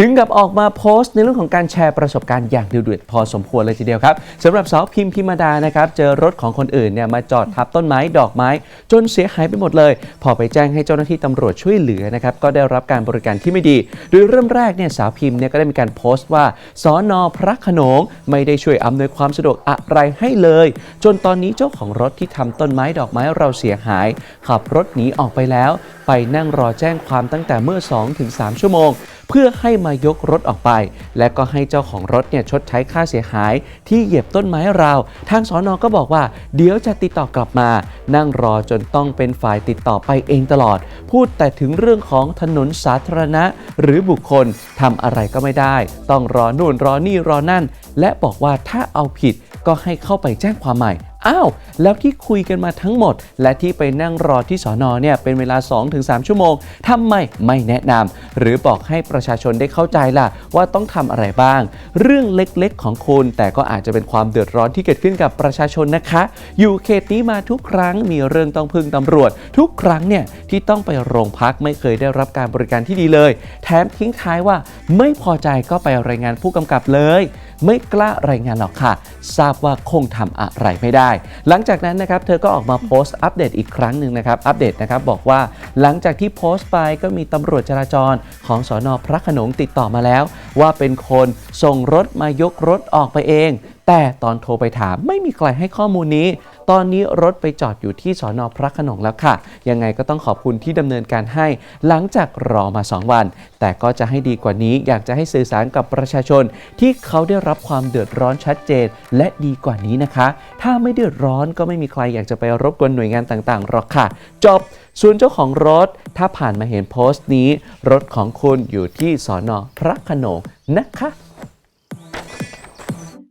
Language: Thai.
ถึงกับออกมาโพสต์ในเรื่องของการแชร์ประสบการณ์อย่างดุเดือดพอสมควรเลยทีเดียวครับสำหรับสาวพิมพิมดานะครับเจอรถของคนอื่นเนี่ยมาจอดทับต้นไม้ดอกไม้ จนเสียหายไปหมดเลย พอไปแจ้งให้เจ้าหน้าที่ตำรวจช่วยเหลือนะครับก็ได้รับการบริการที่ไม่ดี โดยเริ่มแรกเนี่ยสาวพิมเนี่ยก็ได้มีการโพสต์ว่าสอนอพระขนงไม่ได้ช่วยอำนวยความสะดวกอะไรให้เลย จนตอนนี้เจ้าของรถที่ทำต้นไม้ดอกไม้เราเสียหาย ขับรถหนีออกไปแล้ว ไปนั่งรอแจ้งความตั้งแต่เมื่อ 2-3 ชั่วโมง เพื่อให้มายกรถออกไป และก็ให้เจ้าของรถเนี่ยชดใช้ค่าเสียหาย ที่เหยียบต้นไม้เรา ทางสอนอก็บอกว่า เดี๋ยวจะติดต่อกลับมา นั่งรอจนต้องเป็นฝ่ายติดต่อไปเองตลอด พูดแต่ถึงเรื่องของถนนสาธารณะ หรือบุคคลทำอะไรก็ไม่ได้ ต้องรอนู่นรอนี่รอนั่น และบอกว่าถ้าเอาผิดก็ให้เข้าไปแจ้งความใหม่ อ้าว แล้วที่คุยกันมาทั้งหมด และที่ไปนั่งรอที่สอนอเนี่ยเป็นเวลา 2-3 ชั่วโมงทำไมไม่แนะนำหรือบอกให้ประชาชนได้เข้าใจล่ะ ว่าต้องทำอะไรบ้าง เรื่องเล็กๆของคุณ แต่ก็อาจจะเป็นความเดือดร้อนที่เกิดขึ้นกับประชาชนนะคะ อยู่เขตนี้มาทุกครั้งมีเรื่องต้องพึ่งตำรวจ ทุกครั้งเนี่ยที่ต้องไปโรงพักไม่เคยได้รับการบริการที่ดีเลย แถมทิ้งท้ายว่าไม่พอใจก็ไปรายงานผู้กำกับเลย ไม่กล้ารายงานหรอกค่ะ ทราบว่าคงทำอะไรไม่ได้หลังจากนั้นนะครับเธอก็ออกมาโพสต์อัปเดตอีกครั้งหนึ่งนะครับอัปเดตนะครับบอกว่าหลังจากที่โพสต์ไปก็มีตำรวจจราจรของสอนอพระขนงติดต่อมาแล้ว ว่าเป็นคนส่งรถมายกรถออกไปเอง แต่ตอนโทรไปถามไม่มีใครให้ข้อมูลนี้ ตอนนี้รถไปจอดอยู่ที่สอนอพระขนงแล้วค่ะ ยังไงก็ต้องขอบคุณที่ดำเนินการให้หลังจากรอมา 2 วัน แต่ก็จะให้ดีกว่านี้อยากจะให้สื่อสารกับประชาชน ที่เขาได้รับความเดือดร้อนชัดเจน และดีกว่านี้นะคะ ถ้าไม่เดือดร้อนก็ไม่มีใครอยากจะไปรบกวนหน่วยงานต่างๆหรอกค่ะ จบส่วนเจ้าของรถถ้าผ่านมาเห็นโพสต์นี้ รถของคุณอยู่ที่สอนอพระขนงนะคะ